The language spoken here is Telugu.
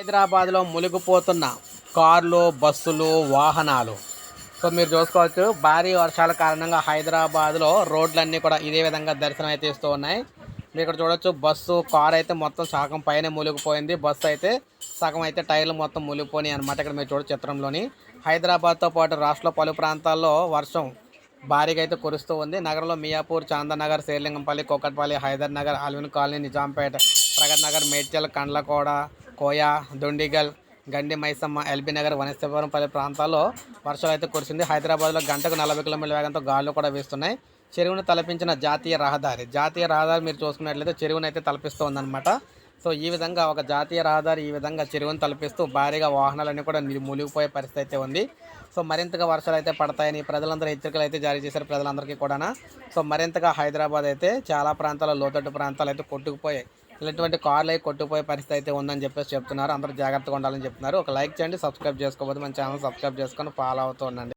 హైదరాబాద్లో మునిగిపోతున్న కార్లు బస్సులు వాహనాలు. సో మీరు చూసుకోవచ్చు భారీ వర్షాల కారణంగా హైదరాబాద్లో రోడ్లన్నీ కూడా ఇదే విధంగా దర్శనం అయితే ఇస్తూ ఉన్నాయి. మీరు ఇక్కడ చూడొచ్చు బస్సు కార్ అయితే మొత్తం సగం పైన మునిగిపోయింది. బస్సు అయితే సగం అయితే టైర్లు మొత్తం మునిగిపోయినాయి అనమాట ఇక్కడ మీరు చూడ చిత్రంలోని. హైదరాబాద్తో పాటు రాష్ట్రంలో పలు ప్రాంతాల్లో వర్షం భారీగా అయితే కురుస్తూ ఉంది. నగరంలో మియాపూర్ చాందనగర్ శేర్లింగంపల్లి కోకట్పల్లి హైదర్ నగర్ అల్విన్ కాలనీ నిజాంపేట ప్రగత్ నగర్ మేడ్చల్ కండ్లకోడ కోయా దొండిగల్ గండి మైసమ్మ ఎల్బీ నగర్ వనస్థపురం పలు ప్రాంతాల్లో వర్షాలు అయితే కురిసింది. హైదరాబాద్లో గంటకు నలభై కిలోమీటర్ల వేగంతో గాలులు కూడా వీస్తున్నాయి. చెరువును తలపించిన జాతీయ రహదారి. జాతీయ రహదారి మీరు చూసుకున్నట్లయితే చెరువును అయితే తలపిస్తూ ఉందన్నమాట సో ఈ విధంగా ఒక జాతీయ రహదారి ఈ విధంగా చెరువును తలపిస్తూ భారీగా వాహనాలన్నీ కూడా ని- మునిగిపోయే పరిస్థితి అయితే ఉంది. సో మరింతగా వర్షాలు అయితే పడతాయని ప్రజలందరూ హెచ్చరికలు అయితే జారీ చేశారు ప్రజలందరికీ కూడా సో మరింతగా హైదరాబాద్ అయితే చాలా ప్రాంతాల లోతట్టు ప్రాంతాలు అయితే కొట్టుకుపోయాయి. ఇలాంటి కార్లు అయితే కొట్టుకుపోయే పరిస్థితి అయితే ఉందని చెప్పేసి చెప్తున్నారు. అందరూ జాగ్రత్తగా ఉండాలని చెప్తున్నారు. ఒక లైక్ చేయండి సబ్స్క్రైబ్ చేసుకోకపోతే మన ఛానల్ సబ్స్క్రైబ్ చేసుకొని ఫాలో అవుతూ ఉండండి.